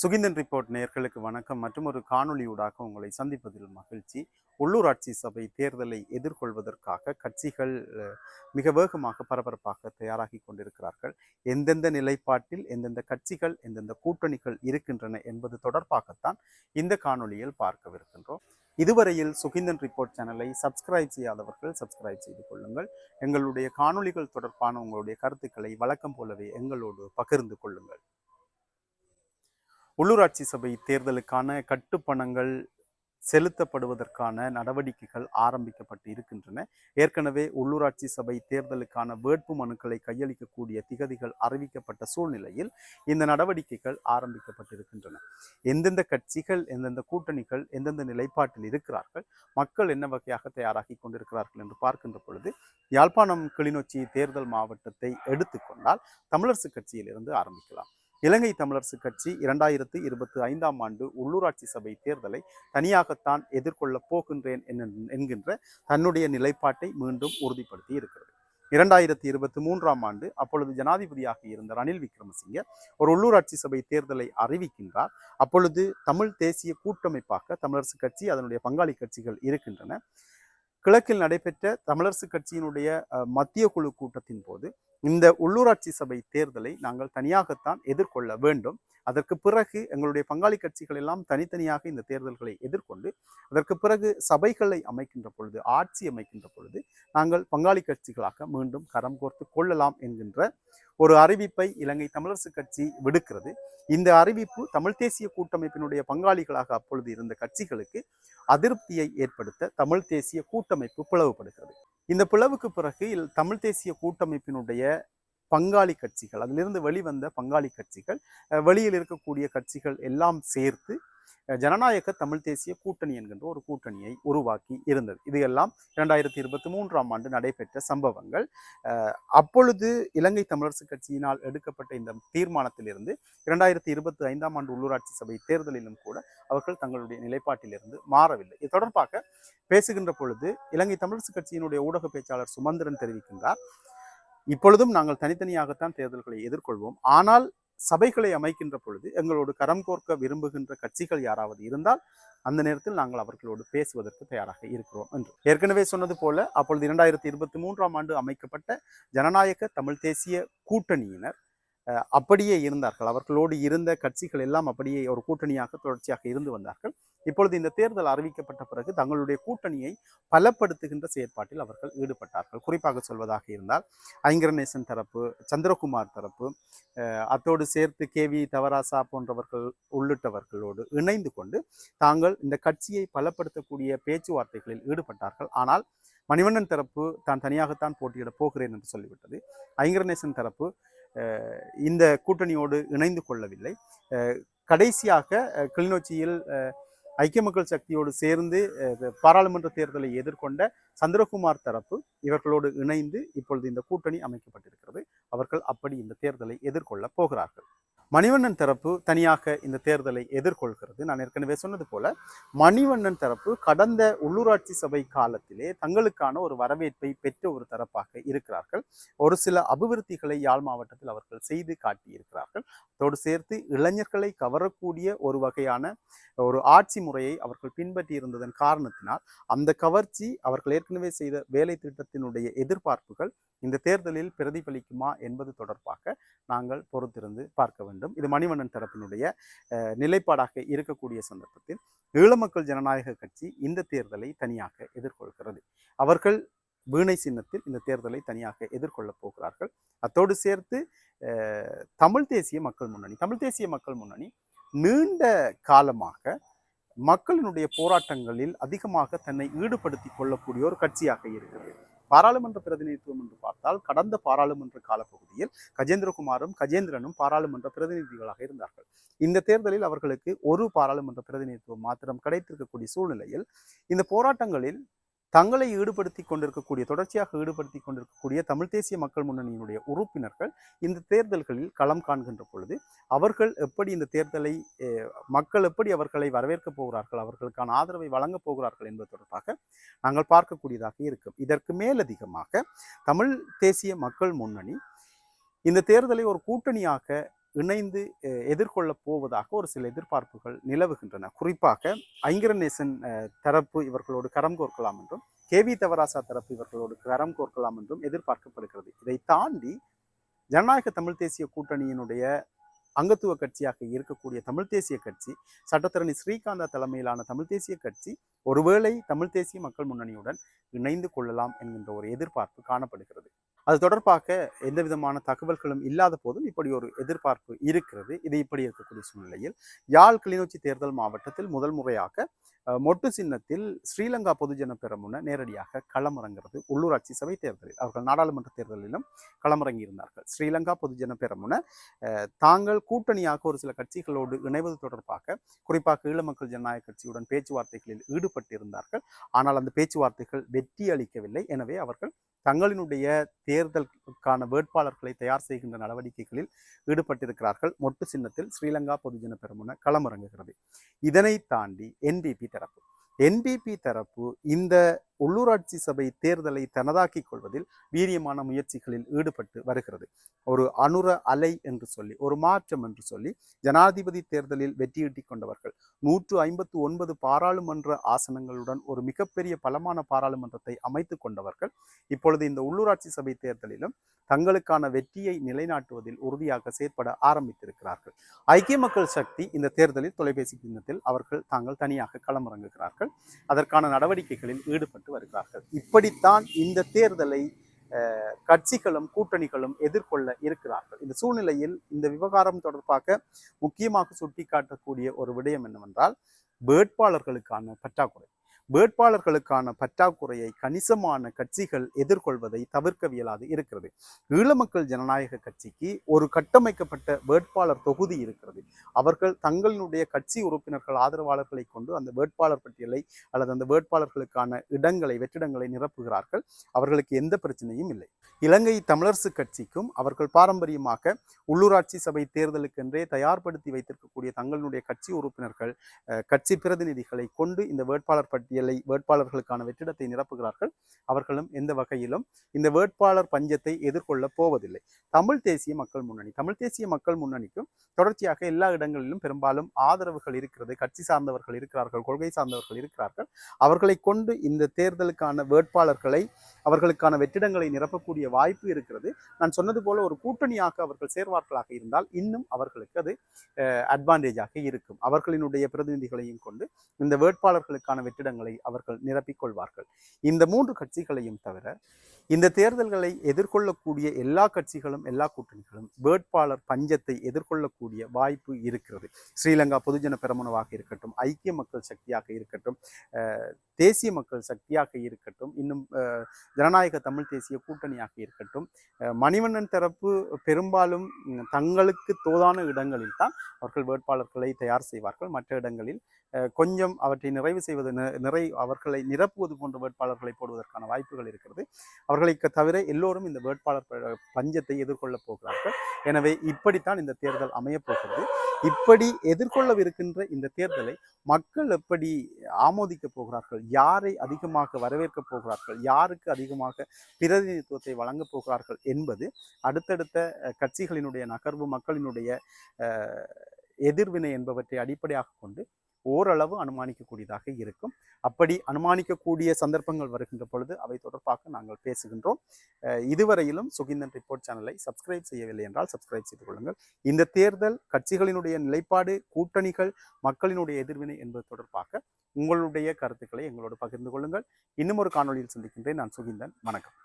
Suginthan report நேர்களுக்கு வணக்கம். மற்றும் ஒரு காணொளியூடாக உங்களை சந்திப்பதில் மகிழ்ச்சி. உள்ளூராட்சி சபை தேர்தலை எதிர்கொள்வதற்காக கட்சிகள் மிக வேகமாக பரபரப்பாக தயாராகி கொண்டிருக்கிறார்கள். எந்தெந்த நிலைப்பாட்டில் எந்தெந்த கட்சிகள் எந்தெந்த கூட்டணிகள் இருக்கின்றன என்பது தொடர்பாகத்தான் இந்த காணொலியில் பார்க்கவிருக்கின்றோம். இதுவரையில் சுகிந்தன் ரிப்போர்ட் சேனலை சப்ஸ்கிரைப் செய்யாதவர்கள் சப்ஸ்கிரைப் செய்து கொள்ளுங்கள். எங்களுடைய காணொளிகள் தொடர்பான உங்களுடைய கருத்துக்களை வழக்கம் போலவே எங்களோடு பகிர்ந்து கொள்ளுங்கள். உள்ளூராட்சி சபை தேர்தலுக்கான கட்டுப்பணங்கள் செலுத்தப்படுவதற்கான நடவடிக்கைகள் ஆரம்பிக்கப்பட்டு இருக்கின்றன. ஏற்கனவே உள்ளூராட்சி சபை தேர்தலுக்கான வேட்பு மனுக்களை கையளிக்கக்கூடிய திகதிகள் அறிவிக்கப்பட்ட சூழ்நிலையில் இந்த நடவடிக்கைகள் ஆரம்பிக்கப்பட்டிருக்கின்றன. எந்தெந்த கட்சிகள் எந்தெந்த கூட்டணிகள் எந்தெந்த நிலைப்பாட்டில் இருக்கிறார்கள் மக்கள் என்ன வகையாக தயாராகி கொண்டிருக்கிறார்கள் என்று பார்க்கின்ற பொழுது யாழ்ப்பாணம் கிளிநொச்சி தேர்தல் மாவட்டத்தை எடுத்துக்கொண்டால் தமிழரசு கட்சியிலிருந்து ஆரம்பிக்கலாம். இலங்கை தமிழரசு கட்சி இரண்டாயிரத்து இருபத்தி ஐந்தாம் ஆண்டு உள்ளூராட்சி சபை தேர்தலை தனியாகத்தான் எதிர்கொள்ளப் போகின்றேன் என்ன- என்கின்ற தன்னுடைய நிலைப்பாட்டை மீண்டும் உறுதிப்படுத்தி இருக்கிறது இரண்டாயிரத்தி இருபத்தி மூன்றாம் ஆண்டு அப்பொழுது ஜனாதிபதியாக இருந்த ரணில் விக்ரமசிங்க ஒரு உள்ளூராட்சி சபை தேர்தலை அறிவிக்கின்றார். அப்பொழுது தமிழ் தேசிய கூட்டமைப்பாக தமிழரசு கட்சி அதனுடைய பங்காளி கட்சிகள் இருக்கின்றன. கிழக்கில் நடைபெற்ற தமிழரசு கட்சியினுடைய மத்திய குழு கூட்டத்தின் போது இந்த உள்ளூராட்சி சபை தேர்தலை நாங்கள் தனியாகத்தான் எதிர்கொள்ள வேண்டும். அதற்கு பிறகு எங்களுடைய பங்காளி கட்சிகள் எல்லாம் தனித்தனியாக இந்த தேர்தல்களை எதிர்கொண்டு அதற்கு பிறகு சபைகளை அமைக்கின்ற பொழுது ஆட்சி அமைக்கின்ற பொழுது நாங்கள் பங்காளி கட்சிகளாக மீண்டும் கரம் கோர்த்து கொள்ளலாம் என்கின்ற ஒரு அறிவிப்பை இலங்கை தமிழரசு கட்சி விடுக்கிறது. இந்த அறிவிப்பு தமிழ் தேசிய கூட்டமைப்பினுடைய பங்காளிகளாக அப்பொழுது இருந்த கட்சிகளுக்கு அதிருப்தியை ஏற்படுத்த தமிழ் தேசிய கூட்டமைப்பு பிளவுபடுகிறது. இந்த பிளவுக்கு பிறகு தமிழ்த் தமிழ் தேசிய கூட்டமைப்பினுடைய பங்காளி கட்சிகள் அதிலிருந்து வெளிவந்த பங்காளி கட்சிகள் வெளியில் இருக்கக்கூடிய கட்சிகள் எல்லாம் சேர்த்து ஜனநாயக தமிழ் தேசிய கூட்டணி என்கின்ற ஒரு கூட்டணியை உருவாக்கி இருந்தது. இது எல்லாம் இரண்டாயிரத்தி இருபத்தி மூன்றாம் ஆண்டு நடைபெற்ற சம்பவங்கள். அப்பொழுது இலங்கை தமிழரசு கட்சியினால் எடுக்கப்பட்ட இந்த தீர்மானத்திலிருந்து இரண்டாயிரத்தி இருபத்தி ஐந்தாம் ஆண்டு உள்ளூராட்சி சபை தேர்தலிலும் கூட அவர்கள் தங்களுடைய நிலைப்பாட்டிலிருந்து மாறவில்லை. இது தொடர்பாக பேசுகின்ற பொழுது இலங்கை தமிழரசு கட்சியினுடைய ஊடக பேச்சாளர் சுமந்திரன் தெரிவிக்கின்றார். இப்பொழுதும் நாங்கள் தனித்தனியாகத்தான் தேர்தல்களை எதிர்கொள்வோம். ஆனால் சபைகளை அமைக்கின்ற பொழுது எங்களோடு கரம் கோர்க்க விரும்புகின்ற கட்சிகள் யாராவது இருந்தால் அந்த நேரத்தில் நாங்கள் அவர்களோடு பேசுவதற்கு தயாராக இருக்கிறோம் என்று. ஏற்கனவே சொன்னது போல அப்பொழுது இரண்டாயிரத்தி இருபத்தி மூன்றாம் ஆண்டு அமைக்கப்பட்ட ஜனநாயக தமிழ் தேசிய கூட்டணியினர் அப்படியே இருந்தார்கள். அவர்களோடு இருந்த கட்சிகள் எல்லாம் அப்படியே ஒரு கூட்டணியாக தொடர்ச்சியாக இருந்து வந்தார்கள். இப்பொழுது இந்த தேர்தல் அறிவிக்கப்பட்ட பிறகு தங்களுடைய கூட்டணியை பலப்படுத்துகின்ற செயற்பாட்டில் அவர்கள் ஈடுபட்டார்கள். குறிப்பாக சொல்வதாக இருந்தால் ஐங்கரநேசன் தரப்பு சந்திரகுமார் தரப்பு அத்தோடு சேர்த்து கே வி தவராசா போன்றவர்கள் உள்ளிட்டவர்களோடு இணைந்து கொண்டு தாங்கள் இந்த கட்சியை பலப்படுத்தக்கூடிய பேச்சுவார்த்தைகளில் ஈடுபட்டார்கள். ஆனால் மணிவண்ணன் தரப்பு தான் தனியாகத்தான் போட்டியிடப் போகிறேன் என்று சொல்லிவிட்டது. ஐங்கரநேசன் தரப்பு இந்த கூட்டணியோடு இணைந்து கொள்ளவில்லை. கடைசியாக கிளிநொச்சியில் ஐக்கிய மக்கள் சக்தியோடு சேர்ந்து பாராளுமன்ற தேர்தலை எதிர்கொண்ட சந்திரகுமார் தரப்பு இவர்களோடு இணைந்து இப்பொழுது இந்த கூட்டணி அமைக்கப்பட்டிருக்கிறது. அவர்கள் அப்படி இந்த தேர்தலை எதிர்கொள்ள போகிறார்கள். மணிவண்ணன் தரப்பு தனியாக இந்த தேர்தலை எதிர்கொள்கிறது. நான் ஏற்கனவே சொன்னது போல மணிவண்ணன் தரப்பு கடந்த உள்ளூராட்சி சபை காலத்திலே தங்களுக்கான ஒரு வரவேற்பை பெற்ற ஒரு தரப்பாக இருக்கிறார்கள். ஒரு சில அபிவிருத்திகளை யாழ் மாவட்டத்தில் அவர்கள் செய்து காட்டியிருக்கிறார்கள். அதோடு சேர்த்து இளைஞர்களை கவரக்கூடிய ஒரு வகையான ஒரு ஆட்சி முறையை அவர்கள் பின்பற்றி இருந்ததன் காரணத்தினால் அந்த கவர்ச்சி அவர்கள் ஏற்கனவே செய்த வேலை திட்டத்தினுடைய எதிர்பார்ப்புகள் இந்த தேர்தலில் பிரதிபலிக்குமா என்பது தொடர்பாக நாங்கள் பொறுத்திருந்து பார்க்க வேண்டும். இது மணிவண்ணன் தரப்பினுடைய நிலைப்பாடாக இருக்கக்கூடிய சந்தர்ப்பத்தில் ஈழமக்கள் ஜனநாயக கட்சி இந்த தேர்தலை தனியாக எதிர்கொள்கிறது. அவர்கள் வீணை சின்னத்தில் இந்த தேர்தலை தனியாக எதிர்கொள்ளப் போகிறார்கள். அத்தோடு சேர்த்து தமிழ் தேசிய மக்கள் முன்னணி தமிழ் தேசிய மக்கள் முன்னணி நீண்ட காலமாக மக்களினுடைய போராட்டங்களில் அதிகமாக தன்னை ஈடுபடுத்தி கொள்ளக்கூடிய ஒரு கட்சியாக இருக்கிறது. பாராளுமன்ற பிரதிநிதித்துவம் என்று பார்த்தால் கடந்த பாராளுமன்ற காலப்பகுதியில் கஜேந்திரகுமாரும் கஜேந்திரனும் பாராளுமன்ற பிரதிநிதிகளாக இருந்தார்கள். இந்த தேர்தலில் அவர்களுக்கு ஒரு பாராளுமன்ற பிரதிநிதித்துவம் மாத்திரம் கிடைத்திருக்கக்கூடிய சூழ்நிலையில் இந்த போராட்டங்களில் தங்களை ஈடுபடுத்தி கொண்டிருக்கக்கூடிய தொடர்ச்சியாக ஈடுபடுத்தி கொண்டிருக்கக்கூடிய தமிழ் தேசிய மக்கள் முன்னணியினுடைய உறுப்பினர்கள் இந்த தேர்தல்களில் களம் காண்கின்ற பொழுது அவர்கள் எப்படி இந்த தேர்தலை மக்கள் எப்படி அவர்களை வரவேற்கப் போகிறார்கள் அவர்களுக்கான ஆதரவை வழங்கப் போகிறார்கள் என்பது தொடர்பாக நாங்கள் பார்க்கக்கூடியதாக இருக்கும். இதற்கு மேலதிகமாக தமிழ் தேசிய மக்கள் முன்னணி இந்த தேர்தலை ஒரு கூட்டணியாக இணைந்து எதிர்கொள்ளப் போவதாக ஒரு சில எதிர்பார்ப்புகள் நிலவுகின்றன. குறிப்பாக ஐங்கரநேசன் தரப்பு இவர்களோடு கரம் கோர்க்கலாம் என்றும் கேவி தவராசா தரப்பு இவர்களோடு கரம் கோர்க்கலாம் என்றும் எதிர்பார்க்கப்படுகிறது. இதை தாண்டி ஜனநாயக தமிழ் தேசிய கூட்டணியினுடைய அங்கத்துவ கட்சியாக இருக்கக்கூடிய தமிழ் தேசிய கட்சி சட்டத்தரணி ஸ்ரீகாந்தா தலைமையிலான தமிழ் தேசிய கட்சி ஒருவேளை தமிழ் தேசிய மக்கள் முன்னணியுடன் இணைந்து கொள்ளலாம் என்கின்ற ஒரு எதிர்பார்ப்பு காணப்படுகிறது. அது தொடர்பாக எந்த விதமான தகவல்களும் இல்லாத போதும் இப்படி ஒரு எதிர்பார்ப்பு இருக்கிறது. இது இப்படி இருக்கக்கூடிய சூழ்நிலையில் யாழ் கிளிநொச்சி தேர்தல் மாவட்டத்தில் முதல் முறையாக மொட்டு சின்னத்தில் ஸ்ரீலங்கா பொதுஜன பெரமுன நேரடியாக களமிறங்கிறது உள்ளூராட்சி சபை தேர்தலில். அவர்கள் நாடாளுமன்ற தேர்தலிலும் களமிறங்கி இருந்தார்கள் ஸ்ரீலங்கா பொதுஜன பெரமுன தாங்கள் கூட்டணியாக ஒரு சில கட்சிகளோடு இணைவது தொடர்பாக குறிப்பாக ஈழ மக்கள் ஜனநாயக கட்சியுடன் பேச்சுவார்த்தைகளில் ஈடுபட்டிருந்தார்கள். ஆனால் அந்த பேச்சுவார்த்தைகள் வெற்றி அளிக்கவில்லை. எனவே அவர்கள் தங்களினுடைய தேர்தலுக்கான வேட்பாளர்களை தயார் செய்கின்ற நடவடிக்கைகளில் ஈடுபட்டிருக்கிறார்கள். மொட்டு சின்னத்தில் ஸ்ரீலங்கா பொதுஜன பெருமுன களமிறங்குகிறது. இதனை தாண்டி என்பிபி தரப்பு என்பிபி தரப்பு இந்த உள்ளூராட்சி சபை தேர்தலை தனதாக்கிக் கொள்வதில் வீரியமான முயற்சிகளில் ஈடுபட்டு வருகிறது. ஒரு அனுர அலை என்று சொல்லி ஒரு மாற்றம் என்று சொல்லி ஜனாதிபதி தேர்தலில் வெற்றியீட்டிக் கொண்டவர்கள் நூற்று ஐம்பத்து ஒன்பது பாராளுமன்ற ஆசனங்களுடன் ஒரு மிகப்பெரிய பலமான பாராளுமன்றத்தை அமைத்துக் கொண்டவர்கள் இப்பொழுது இந்த உள்ளூராட்சி சபை தேர்தலிலும் தங்களுக்கான வெற்றியை நிலைநாட்டுவதில் உறுதியாக செயற்பட ஆரம்பித்திருக்கிறார்கள். ஐக்கிய மக்கள் சக்தி இந்த தேர்தலில் தொலைபேசி சின்னத்தில் அவர்கள் தாங்கள் தனியாக களமிறங்குகிறார்கள். அதற்கான நடவடிக்கைகளில் ஈடுபட்டு வருகிறார்கள். இப்படித்தான் இந்த தேர்தலை கட்சிகளும் கூட்டணிகளும் எதிர்கொள்ள இருக்கிறார்கள். இந்த சூழ்நிலையில் இந்த விவகாரம் தொடர்பாக முக்கியமாக சுட்டிக்காட்டக்கூடிய ஒரு விடயம் என்னவென்றால் வேட்பாளர்களுக்கான பற்றாக்குறை. வேட்பாளர்களுக்கான பற்றாக்குறையை கணிசமான கட்சிகள் எதிர்கொள்வதை தவிர்க்கவியலாது இருக்கிறது. ஈழ மக்கள் ஜனநாயக கட்சிக்கு ஒரு கட்டமைக்கப்பட்ட வேட்பாளர் தொகுதி இருக்கிறது. அவர்கள் தங்களினுடைய கட்சி உறுப்பினர்கள் ஆதரவாளர்களை கொண்டு அந்த வேட்பாளர் பட்டியலை அல்லது அந்த வேட்பாளர்களுக்கான இடங்களை வெற்றிடங்களை நிரப்புகிறார்கள். அவர்களுக்கு எந்த பிரச்சனையும் இல்லை. இலங்கை தமிழரசு கட்சிக்கும் அவர்கள் பாரம்பரியமாக உள்ளூராட்சி சபை தேர்தலுக்கென்றே தயார்படுத்தி வைத்திருக்கக்கூடிய தங்களுடைய கட்சி உறுப்பினர்கள் கட்சி பிரதிநிதிகளை கொண்டு இந்த வேட்பாளர் பட்டியலை வேட்பாளர்களுக்கான வெற்றிடத்தை நிரப்புகிறார்கள். அவர்களும் எந்த வகையிலும் இந்த வேட்பாளர் பஞ்சத்தை எதிர்கொள்ளப் போவதில்லை. தமிழ் தேசிய மக்கள் முன்னணி தமிழ் தேசிய மக்கள் முன்னணிக்கும் தொடர்ச்சியாக எல்லா இடங்களிலும் பெரும்பாலும் ஆதரவுகள் இருக்கிறது. கட்சி சார்ந்தவர்கள் இருக்கிறார்கள் கொள்கை சார்ந்தவர்கள் இருக்கிறார்கள். அவர்களை கொண்டு இந்த தேர்தலுக்கான வேட்பாளர்களை அவர்களுக்கான வெற்றிடங்களை நிரப்பக்கூடிய வாய்ப்பு இருக்கிறது. நான் சொன்னது போல ஒரு கூட்டணியாக அவர்கள் சேர்வார்களாக இருந்தால் இன்னும் அவர்களுக்கு அது அட்வான்டேஜாக இருக்கும். அவர்களினுடைய பிரதிநிதிகளையும் கொண்டு இந்த வேட்பாளர்களுக்கான வெற்றிடங்களை அவர்கள் நிரப்பிக் கொள்வார்கள். இந்த மூன்று கட்சிகளையும் தவிர இந்த தேர்தல்களை எதிர்கொள்ளக்கூடிய எல்லா கட்சிகளும் எல்லா கூட்டணிகளும் வேட்பாளர் பஞ்சத்தை எதிர்கொள்ளக்கூடிய வாய்ப்பு இருக்கிறது. ஸ்ரீலங்கா பொதுஜன பெரமுனவாக இருக்கட்டும் ஐக்கிய மக்கள் சக்தியாக இருக்கட்டும் தேசிய மக்கள் சக்தியாக இருக்கட்டும் இன்னும் ஜனநாயக தமிழ் தேசிய கூட்டணியாக இருக்கட்டும் அஹ், மணிவண்ணன் தரப்பு பெரும்பாலும் தங்களுக்கு தோதான இடங்களில் தான் அவர்கள் வேட்பாளர்களை தயார் செய்வார்கள். மற்ற இடங்களில் அஹ், கொஞ்சம் அவற்றை நிறைவு செய்வது நிறை அவர்களை நிரப்புவது போன்ற வேட்பாளர்களை போடுவதற்கான வாய்ப்புகள் இருக்கிறது. அவர்களை தவிர எல்லோரும் இந்த வேட்பாளர் பஞ்சத்தை எதிர்கொள்ளப் போகிறார்கள். எனவே இப்படித்தான் இந்த தேர்தல் அமையப் போகிறது. இப்படி எதிர்கொள்ளவிருக்கின்ற இந்த தேர்தலை மக்கள் எப்படி ஆமோதிக்கப் போகிறார்கள்? யாரை அதிகமாக வரவேற்கப் போகிறார்கள்? யாருக்கு அதிகமாக பிரதிநிதித்துவத்தை வழங்கப் போகிறார்கள் என்பது அடுத்தடுத்த கட்சிகளினுடைய நகர்வு மக்களினுடைய எதிர்வினை என்பவற்றை அடிப்படையாக கொண்டு ஓரளவு அனுமானிக்கக்கூடியதாக இருக்கும். அப்படி அனுமானிக்கக்கூடிய சந்தர்ப்பங்கள் வருகின்ற பொழுது அவை தொடர்பாக நாங்கள் பேசுகின்றோம். இதுவரையிலும் சுகிந்தன் ரிப்போர்ட் சேனலை சப்ஸ்கிரைப் செய்யவில்லை என்றால் சப்ஸ்கிரைப் செய்து கொள்ளுங்கள். இந்த தேர்தல் கட்சிகளினுடைய நிலைப்பாடு கூட்டணிகள் மக்களினுடைய எதிர்வினை என்பது தொடர்பாக உங்களுடைய கருத்துக்களை எங்களோடு பகிர்ந்து கொள்ளுங்கள். இன்னும் ஒரு காணொளியில் சந்திக்கின்றேன். நான் சுகிந்தன். வணக்கம்.